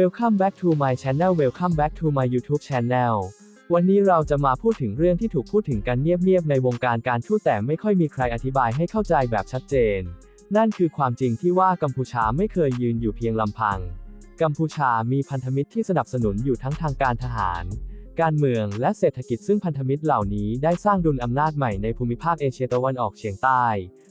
Welcome back to my channel Welcome back to my YouTube channel วันนี้เราจะมาพูดถึงเรื่องที่ถูกพูดถึงกันเงียบๆในวงการการทูตแต่ไม่ค่อยมีใครอธิบายให้เข้าใจแบบชัดเจน นั่นคือความจริงที่ว่ากัมพูชาไม่เคยยืนอยู่เพียงลำพัง กัมพูชามีพันธมิตรที่สนับสนุนอยู่ทั้งทางการทหาร การเมืองและเศรษฐกิจซึ่งพันธมิตรเหล่านี้ได้สร้างดุลอำนาจใหม่ในภูมิภาคเอเชียตะวันออกเฉียงใต้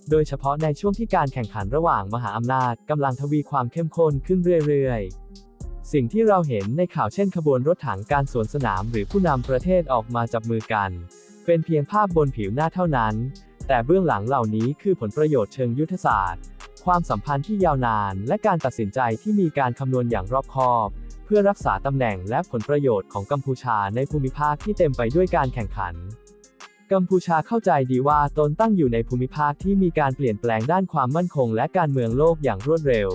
โดยเฉพาะในช่วงที่การแข่งขันระหว่างมหาอำนาจกำลังทวีความเข้มข้นขึ้นเรื่อยๆ สิ่งที่เราเห็นในข่าวเช่นขบวนรถถังการสวนสนามหรือผู้นำประเทศออกมาจับมือกัน เป็นเพียงภาพบนผิวหน้าเท่านั้น แต่เบื้องหลังเหล่านี้คือผลประโยชน์เชิงยุทธศาสตร์ ความสัมพันธ์ที่ยาวนาน และการตัดสินใจที่มีการคำนวณอย่างรอบคอบ เพื่อรักษาตำแหน่งและผลประโยชน์ของกัมพูชาในภูมิภาคที่เต็มไปด้วยการแข่งขันกัมพูชาเข้าใจดีว่าตนตั้งอยู่ในภูมิภาคที่มีการเปลี่ยนแปลงด้านความมั่นคงและการเมืองโลกอย่างรวดเร็ว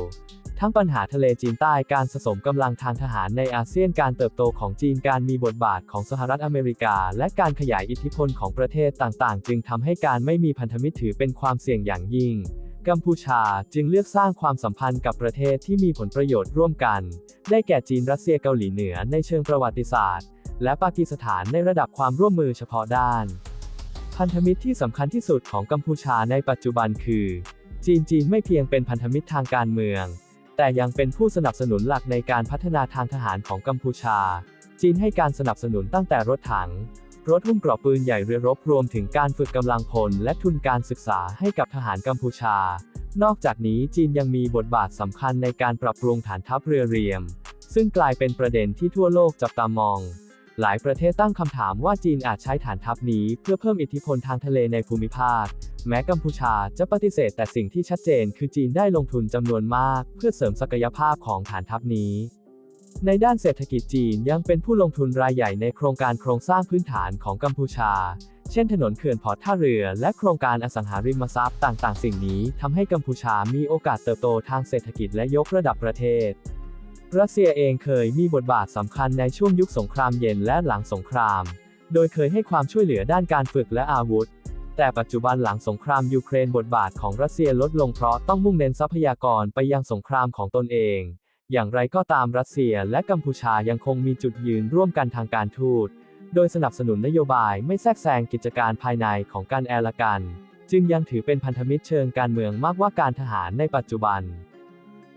ทั้งปัญหาทะเลจีนใต้การสะสมกำลังทางทหารในอาเซียนการเติบโตของจีนการมีบทบาทของสหรัฐอเมริกา และการขยายอิทธิพลของประเทศต่างๆ จึงทำให้การไม่มีพันธมิตรถือเป็นความเสี่ยงอย่างยิ่ง กัมพูชาจึงเลือกสร้างความสัมพันธ์กับประเทศที่มีผลประโยชน์ร่วมกัน ได้แก่จีนรัสเซียเกาหลีเหนือในเชิงประวัติศาสตร์ และปากีสถานในระดับความร่วมมือเฉพาะด้าน พันธมิตรที่สำคัญที่สุดของกัมพูชาในปัจจุบันคือ จีนจีนไม่เพียงเป็นพันธมิตรทางการเมือง แต่ยังเป็นผู้สนับสนุนหลักในการพัฒนาทางทหารของกัมพูชา จีนให้การสนับสนุนตั้งแต่รถถัง รถหุ้มเกราะปืนใหญ่เรือรบรวมถึงการฝึกกำลังพลและทุนการศึกษาให้กับทหารกัมพูชา นอกจากนี้จีนยังมีบทบาทสำคัญในการปรับปรุงฐานทัพเรือเรียม ซึ่งกลายเป็นประเด็นที่ทั่วโลกจับตามองหลายประเทศตั้งคำถามว่าจีนอาจใช้ฐานทัพนี้เพื่อเพิ่มอิทธิพลทางทะเลในภูมิภาค แม้กัมพูชาจะปฏิเสธแต่สิ่งที่ชัดเจนคือจีนได้ลงทุนจำนวนมาก เพื่อเสริมศักยภาพของฐานทัพนี้ ในด้านเศรษฐกิจจีนยังเป็นผู้ลงทุนรายใหญ่ในโครงการโครงสร้างพื้นฐานของกัมพูชา เช่นถนนเขื่อนพอท่าเรือ และโครงการอสังหาริมทรัพย์ต่างๆ สิ่งนี้ทำให้กัมพูชามีโอกาสเติบโตทางเศรษฐกิจและยกระดับประเทศรัสเซียเองเคยมีบทบาทสำคัญในช่วงยุคสงครามเย็นและหลังสงคราม โดยเคยให้ความช่วยเหลือด้านการฝึกและอาวุธ แต่ปัจจุบันหลังสงครามยูเครนบทบาทของรัสเซียลดลงเพราะต้องมุ่งเน้นทรัพยากรไปยังสงครามของตนเอง อย่างไรก็ตามรัสเซียและกัมพูชายังคงมีจุดยืนร่วมกันทางการทูต โดยสนับสนุนนโยบายไม่แทรกแซงกิจการภายในของการแอร์ละกัน จึงยังถือเป็นพันธมิตรเชิงการเมืองมากกว่าการทหารในปัจจุบัน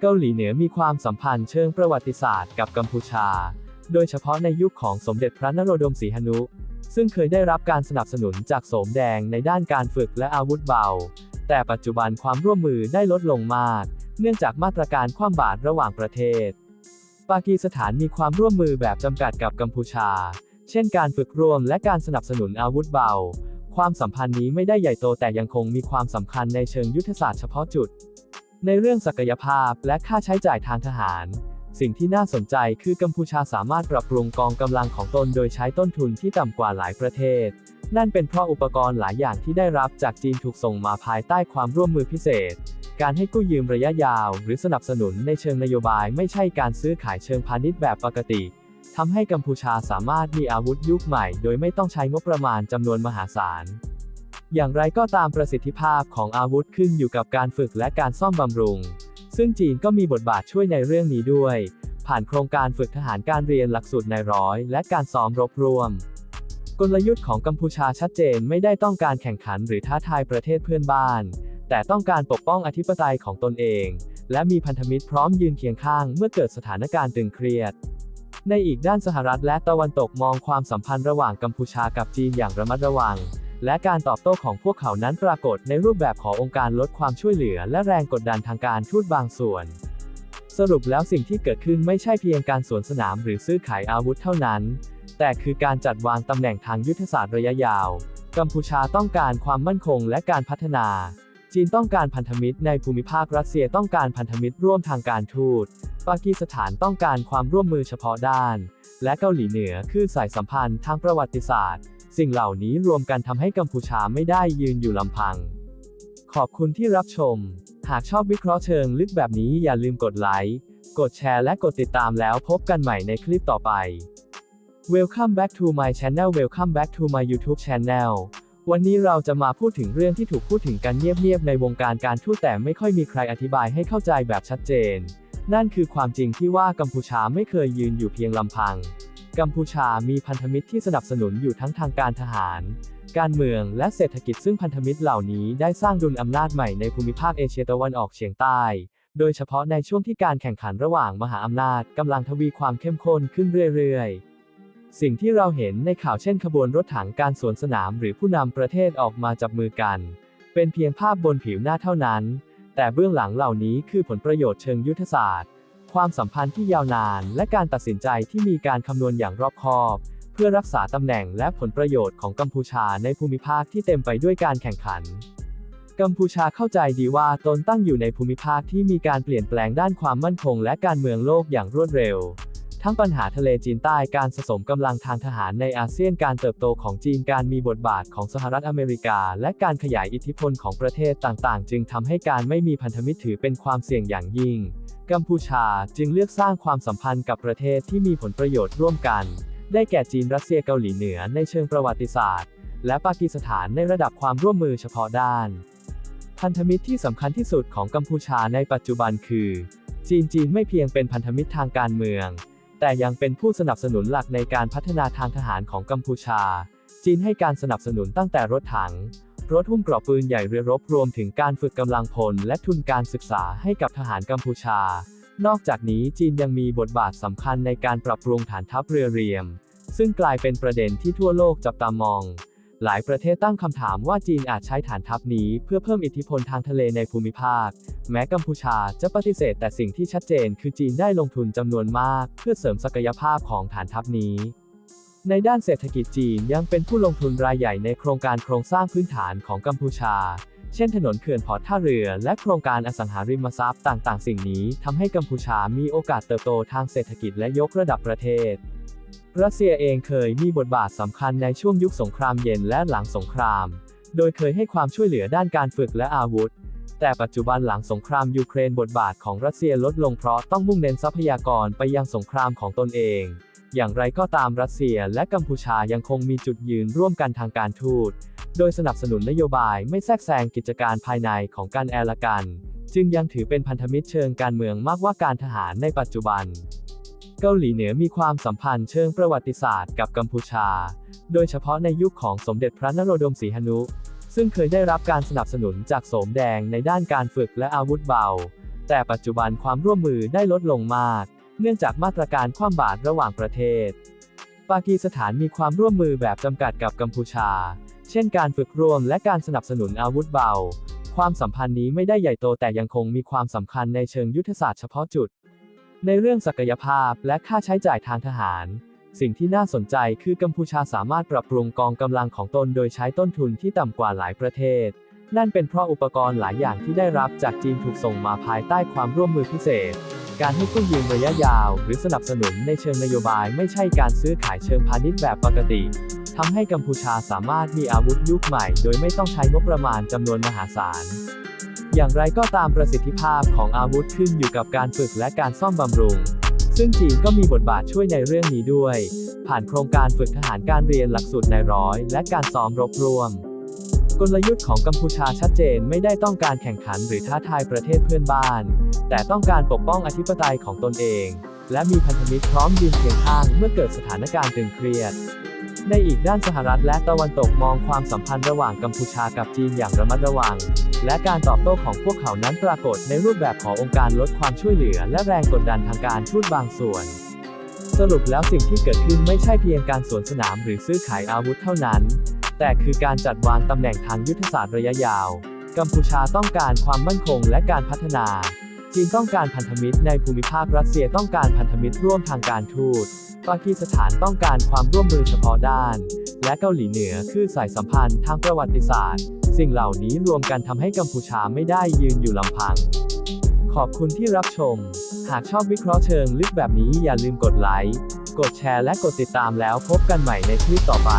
เกาหลีเหนือมีความสัมพันธ์เชิงประวัติศาสตร์กับกัมพูชา โดยเฉพาะในยุคของสมเด็จพระนโรดมศรีหนุ ซึ่งเคยได้รับการสนับสนุนจากโสมแดงในด้านการฝึกและอาวุธเบา แต่ปัจจุบันความร่วมมือได้ลดลงมาก เนื่องจากมาตรการคว่ำบาตรระหว่างประเทศ ปากีสถานมีความร่วมมือแบบจำกัดกับกัมพูชา เช่นการฝึกร่วมและการสนับสนุนอาวุธเบา ความสัมพันธ์นี้ไม่ได้ใหญ่โตแต่ยังคงมีความสำคัญในเชิงยุทธศาสตร์เฉพาะจุด ในเรื่องศักยภาพและค่าใช้จ่ายทางทหาร สิ่งที่น่าสนใจคือกัมพูชาสามารถปรับปรุงกองกำลังของตนโดยใช้ต้นทุนที่ต่ำกว่าหลายประเทศ นั่นเป็นเพราะอุปกรณ์หลายอย่างที่ได้รับจากจีนถูกส่งมาภายใต้ความร่วมมือพิเศษ การให้กู้ยืมระยะยาว หรือสนับสนุนในเชิงนโยบายไม่ใช่การซื้อขายเชิงพาณิชย์แบบปกติทำให้กัมพูชาสามารถมีอาวุธยุคใหม่ โดยไม่ต้องใช้งบประมาณจำนวนมหาศาล อย่างไรก็ตามประสิทธิภาพของอาวุธขึ้นอยู่กับการฝึกและการซ่อมบำรุง ซึ่งจีนก็มีบทบาทช่วยในเรื่องนี้ด้วย ผ่านโครงการฝึกทหารการเรียนหลักสูตรนายร้อย และการซ้อมรบรวม กลยุทธ์ของกัมพูชาชัดเจนไม่ได้ต้องการแข่งขันหรือท้าทายประเทศเพื่อนบ้าน แต่ต้องการปกป้องอธิปไตยของตนเอง และมีพันธมิตรพร้อมยืนเคียงข้างเมื่อเกิดสถานการณ์ตึงเครียดในอีกด้านสหรัฐและตะวันตกมองความสัมพันธ์ระหว่างกัมพูชากับจีนอย่างระมัดระวัง และการตอบโต้ของพวกเขานั้นปรากฏในรูปแบบขององค์การลดความช่วยเหลือ และแรงกดดันทางการทูตบางส่วน สรุปแล้วสิ่งที่เกิดขึ้นไม่ใช่เพียงการสวนสนามหรือซื้อขายอาวุธเท่านั้น แต่คือการจัดวางตำแหน่งทางยุทธศาสตร์ระยะยาว กัมพูชาต้องการความมั่นคงและการพัฒนา จีนต้องการพันธมิตรในภูมิภาครัสเซียต้องการพันธมิตรร่วมทางการทูต ปากีสถานต้องการความร่วมมือเฉพาะด้าน และเกาหลีเหนือคือสายสัมพันธ์ทางประวัติศาสตร์ สิ่งเหล่านี้รวมกันทำให้กัมพูชาไม่ได้ยืนอยู่ลำพัง ขอบคุณที่รับชม หากชอบวิเคราะห์เชิงลึกแบบนี้อย่าลืมกดไลค์ กดแชร์และกดติดตามแล้วพบกันใหม่ในคลิปต่อไป Welcome back to my channel Welcome back to my YouTube channel วันนี้เราจะมาพูดถึงเรื่องที่ถูกพูดถึงกันเงียบๆในวงการการทูตแต่ไม่ค่อยมีใครอธิบายให้เข้าใจแบบชัดเจน นั่นคือความจริงที่ว่ากัมพูชาไม่เคยยืนอยู่เพียงลำพัง กัมพูชามีพันธมิตรที่สนับสนุนอยู่ทั้งทางการทหาร การเมืองและเศรษฐกิจซึ่งพันธมิตรเหล่านี้ได้สร้างดุลอำนาจใหม่ในภูมิภาคเอเชียตะวันออกเฉียงใต้ โดยเฉพาะในช่วงที่การแข่งขันระหว่างมหาอำนาจกำลังทวีความเข้มข้นขึ้นเรื่อยๆ สิ่งที่เราเห็นในข่าวเช่นขบวนรถถังการสวนสนามหรือผู้นำประเทศออกมาจับมือกัน เป็นเพียงภาพบนผิวหน้าเท่านั้น แต่เบื้องหลังเหล่านี้คือผลประโยชน์เชิงยุทธศาสตร์ ความสัมพันธ์ที่ยาวนาน และการตัดสินใจที่มีการคำนวณอย่างรอบคอบ เพื่อรักษาตำแหน่งและผลประโยชน์ของกัมพูชาในภูมิภาคที่เต็มไปด้วยการแข่งขัน กัมพูชาเข้าใจดีว่าตนตั้งอยู่ในภูมิภาคที่มีการเปลี่ยนแปลงด้านความมั่นคง และการเมืองโลกอย่างรวดเร็ว ทั้งปัญหาทะเลจีนใต้การสะสมกำลังทางทหารในอาเซียนการเติบโตของจีนการมีบทบาทของสหรัฐอเมริกา และการขยายอิทธิพลของประเทศต่างๆ จึงทำให้การไม่มีพันธมิตรถือเป็นความเสี่ยงอย่างยิ่ง กัมพูชาจึงเลือกสร้างความสัมพันธ์กับประเทศที่มีผลประโยชน์ร่วมกัน ได้แก่จีนรัสเซียเกาหลีเหนือในเชิงประวัติศาสตร์ และปากีสถานในระดับความร่วมมือเฉพาะด้าน พันธมิตรที่สำคัญที่สุดของกัมพูชาในปัจจุบันคือ จีนจีนไม่เพียงเป็นพันธมิตรทางการเมือง แต่ยังเป็นผู้สนับสนุนหลักในการพัฒนาทางทหารของกัมพูชา จีนให้การสนับสนุนตั้งแต่รถถัง รถหุ้มเกราะปืนใหญ่เรือรบรวมถึงการฝึกกำลังพลและทุนการศึกษาให้กับทหารกัมพูชา นอกจากนี้จีนยังมีบทบาทสำคัญในการปรับปรุงฐานทัพเรือเรียม ซึ่งกลายเป็นประเด็นที่ทั่วโลกจับตามอง หลายประเทศตั้งคำถามว่าจีนอาจใช้ฐานทัพนี้เพื่อเพิ่มอิทธิพลทางทะเลในภูมิภาค แม้กัมพูชาจะปฏิเสธแต่สิ่งที่ชัดเจนคือจีนได้ลงทุนจำนวนมาก เพื่อเสริมศักยภาพของฐานทัพนี้ ในด้านเศรษฐกิจจีนยังเป็นผู้ลงทุนรายใหญ่ในโครงการโครงสร้างพื้นฐานของกัมพูชา เช่นถนนเขื่อนพอท่าเรือ และโครงการอสังหาริมทรัพย์ต่างๆ สิ่งนี้ทำให้กัมพูชามีโอกาสเติบโตทางเศรษฐกิจและยกระดับประเทศ รัสเซียเองเคยมีบทบาทสำคัญในช่วงยุคสงครามเย็นและหลังสงคราม โดยเคยให้ความช่วยเหลือด้านการฝึกและอาวุธ แต่ปัจจุบันหลังสงครามยูเครนบทบาทของรัสเซียลดลงเพราะต้องมุ่งเน้นทรัพยากรไปยังสงครามของตนเอง อย่างไรก็ตามรัสเซียและกัมพูชายังคงมีจุดยืนร่วมกันทางการทูต โดยสนับสนุนนโยบายไม่แทรกแซงกิจการภายในของการแอร์ละกัน จึงยังถือเป็นพันธมิตรเชิงการเมืองมากกว่าการทหารในปัจจุบัน เกาหลีเหนือมีความสัมพันธ์เชิงประวัติศาสตร์กับกัมพูชา โดยเฉพาะในยุคของสมเด็จพระนโรดมศรีหนุ ซึ่งเคยได้รับการสนับสนุนจากโสมแดงในด้านการฝึกและอาวุธเบา แต่ปัจจุบันความร่วมมือได้ลดลงมาก เนื่องจากมาตรการคว่ำบาตรระหว่างประเทศ ปากีสถานมีความร่วมมือแบบจำกัดกับกัมพูชา เช่นการฝึกร่วมและการสนับสนุนอาวุธเบา ความสัมพันธ์นี้ไม่ได้ใหญ่โตแต่ยังคงมีความสำคัญในเชิงยุทธศาสตร์เฉพาะจุด ในเรื่องศักยภาพและค่าใช้จ่ายทางทหาร สิ่งที่น่าสนใจคือกัมพูชาสามารถปรับปรุงกองกำลังของตนโดยใช้ต้นทุนที่ต่ำกว่าหลายประเทศ นั่นเป็นเพราะอุปกรณ์หลายอย่างที่ได้รับจากจีนถูกส่งมาภายใต้ความร่วมมือพิเศษ การให้กู้ยืมระยะยาว หรือสนับสนุนในเชิงนโยบายไม่ใช่การซื้อขายเชิงพาณิชย์แบบปกติทำให้กัมพูชาสามารถมีอาวุธยุคใหม่ โดยไม่ต้องใช้งบประมาณจำนวนมหาศาล อย่างไรก็ตามประสิทธิภาพของอาวุธขึ้นอยู่กับการฝึกและการซ่อมบำรุง ซึ่งจีนก็มีบทบาทช่วยในเรื่องนี้ด้วย ผ่านโครงการฝึกทหารการเรียนหลักสูตรนายร้อย และการซ้อมรบร่วม กลยุทธ์ของกัมพูชาชัดเจนไม่ได้ต้องการแข่งขันหรือท้าทายประเทศเพื่อนบ้าน แต่ต้องการปกป้องอธิปไตยของตนเอง และมีพันธมิตรพร้อมยืนเคียงข้างเมื่อเกิดสถานการณ์ตึงเครียด ในอีกด้านสหรัฐและตะวันตกมองความสัมพันธ์ระหว่างกัมพูชากับจีนอย่างระมัดระวัง และการตอบโต้ของพวกเขานั้นปรากฏในรูปแบบขององค์การลดความช่วยเหลือ และแรงกดดันทางการทูตบางส่วนสรุปแล้วสิ่งที่เกิดขึ้นไม่ใช่เพียงการสวนสนามหรือซื้อขายอาวุธเท่านั้น แต่คือการจัดวางตำแหน่งทางยุทธศาสตร์ระยะยาว กัมพูชาต้องการความมั่นคงและการพัฒนา จีนต้องการพันธมิตรในภูมิภาครัสเซียต้องการพันธมิตรร่วมทางการทูตปากีสถานต้องการความร่วมมือเฉพาะด้าน และเกาหลีเหนือคือสายสัมพันธ์ทางประวัติศาสตร์ สิ่งเหล่านี้รวมกันทำให้กัมพูชาไม่ได้ยืนอยู่ลำพัง ขอบคุณที่รับชม หากชอบวิเคราะห์เชิงลึกแบบนี้อย่าลืมกดไลค์ กดแชร์และกดติดตามแล้วพบกันใหม่ในคลิปต่อไป